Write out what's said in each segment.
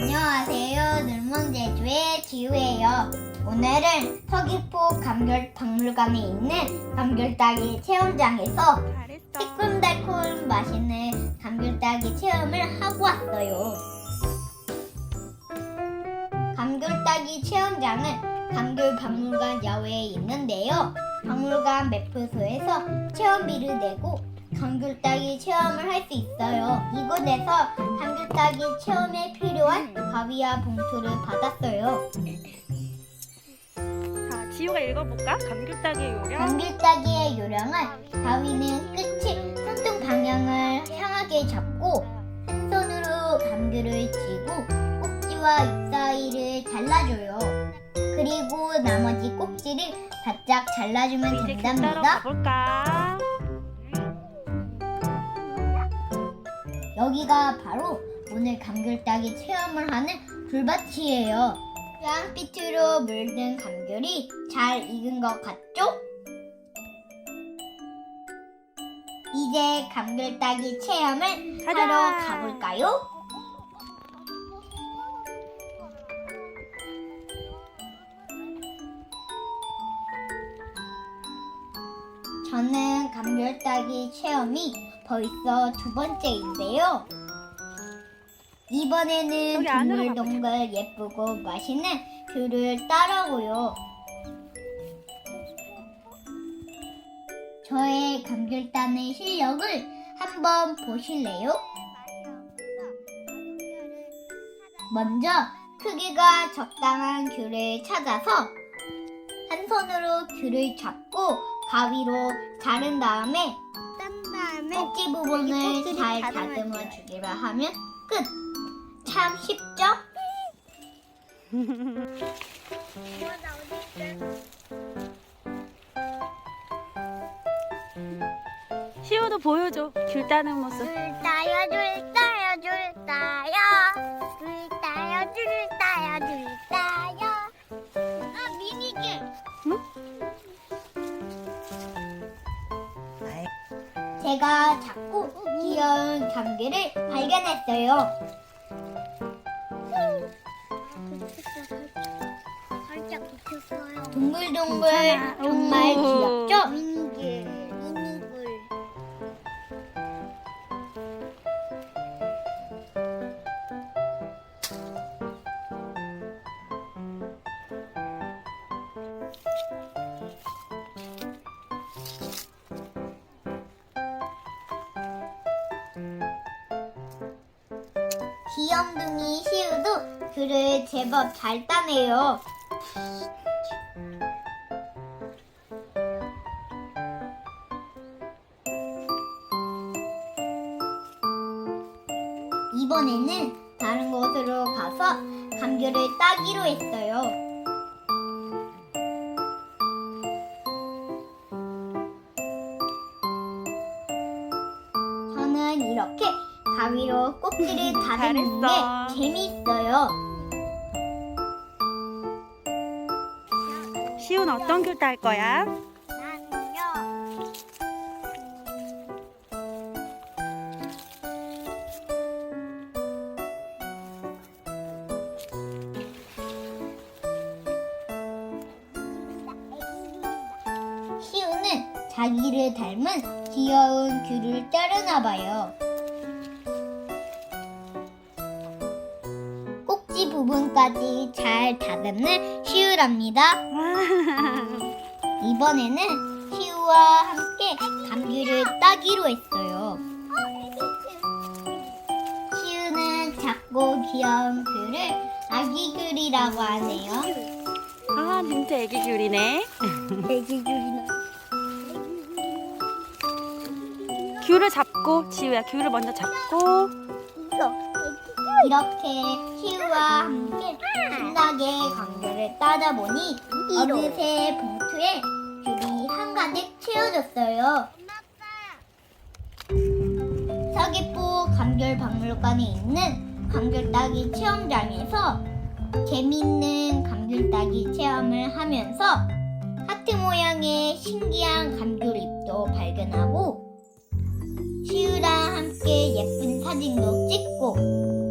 안녕하세요. 늘몬제주의 지우예요. 오늘은 서귀포 감귤 박물관에 있는 감귤 따기 체험장에서. 새콤달콤 맛있는 감귤 따기 체험을 하고 왔어요. 감귤 따기 체험장은 감귤 박물관 야외에 있는데요. 박물관 매표소에서 체험비를 내고 감귤 따기 체험을 할 수 있어요. 이곳에서 감귤 따기 체험에 필요한 가위와 봉투를 받았어요. 자, 지우가 읽어볼까? 감귤 따기의 요령. 감귤 따기의 요령은 가위는 끝이 손등 방향을 향하게 잡고 한 손으로 감귤을 쥐고 꼭지와 잎 사이를 잘라줘요. 그리고 나머지 꼭지를 바짝 잘라주면 이제 된답니다. 가볼까? 여기가 바로 오늘 감귤 따기 체험을 하는 귤밭이에요. 양빛으로 물든 감귤이 잘 익은 것 같죠? 이제 감귤 따기 체험을. 하러 가볼까요? 저는 감귤 따기 체험이 벌써 두 번째인데요. 이번에는 동글동글 예쁘고 맛있는 귤을 따라고요. 저의 감귤 따는 실력을 한번 보실래요? 먼저 크기가 적당한 귤을 찾아서 한 손으로 귤을 잡고 가위로 자른 다음에 딴 다음에 꼭지 부분을 꼭지를 잘. 다듬어 주기로 하면 끝! 참 쉽죠? 시우도 보여줘. 귤 따는 모습. 줄 따요 줄 제가 자꾸 귀여운 감귤을 발견했어요. 살짝 동글동글. 정말 오. 귀엽죠? 귀염둥이 시우도 귤을 제법 잘 따네요. 이번에는 다른 곳으로 가서 감귤을 따기로 했어요. 저는 이렇게 가위로 꼭지를 다듬는 잘했어. 게 재미있어요. 시우는 어떤 귤딸 거야? 나는요 시우는 자기를 닮은 귀여운 귤을 따르나 봐요. 부분까지 잘 다듬는 시우랍니다. 와. 이번에는 시우와 함께 감귤을 따기로 했어요. 시우는 작고 귀여운 귤을 아기 귤이라고 하네요. 아, 진짜 애기 귤이네. 애기 귤이나 귤을 잡고, 지우야, 귤을 먼저 잡고. 이거 이렇게 시우와 함께 신나게 감귤을 따다 보니. 어느새 봉투에 귤이 한가득 채워졌어요. 서귀포 감귤 박물관에 있는 감귤 따기 체험장에서 재밌는 감귤 따기 체험을 하면서 하트 모양의 신기한 감귤잎도 발견하고 시우랑 함께 예쁜 사진도 찍고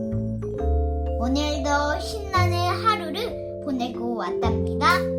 오늘도 신나는 하루를 보내고 왔답니다.